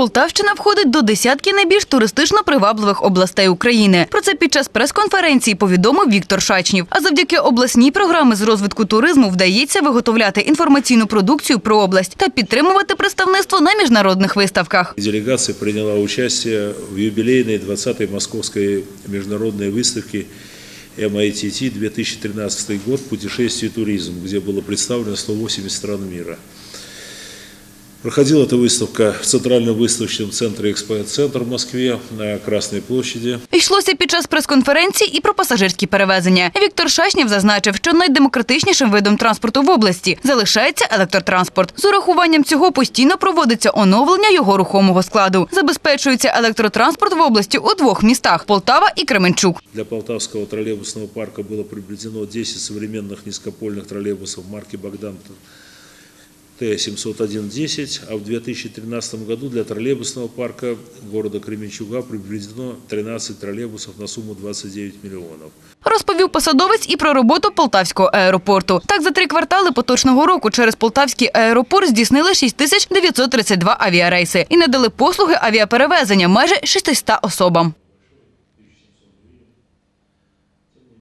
Полтавщина входить до десятки найбільш туристично привабливих областей України. Про це під час прес-конференції повідомив Віктор Шачнів. А завдяки обласній програмі з розвитку туризму вдається виготовляти інформаційну продукцію про область та підтримувати представництво на міжнародних виставках. Делегация приняла участие в юбилейной 20-й Московской международной выставке MITT 2013 год «Путешествие и туризм», где было представлено 180 стран мира. Проходила эта выставка в Центральном выставочном центре «Экспоцентр» в Москве на Красной площади. Йшлося під час прес-конференції і про пасажирські перевезення. Віктор Шашнів зазначив, що найдемократичнішим видом транспорту в області залишається електротранспорт. З урахуванням цього постійно проводиться оновлення його рухомого складу. Забезпечується електротранспорт в області у двох містах Полтава і Кременчук. Для Полтавского троллейбусного парка было приобретено 10 современных низкопольных троллейбусов марки «Богдан» Т-701-10, а в 2013 году для троллейбусного парка города Кременчуга приобретено 13 троллейбусов на сумму 29 миллионов. Розповів посадовець і про роботу Полтавського аеропорту. Так, за три квартали поточного року через Полтавський аеропорт здійснили 6932 авіарейси і надали послуги авіаперевезення майже 600 особам.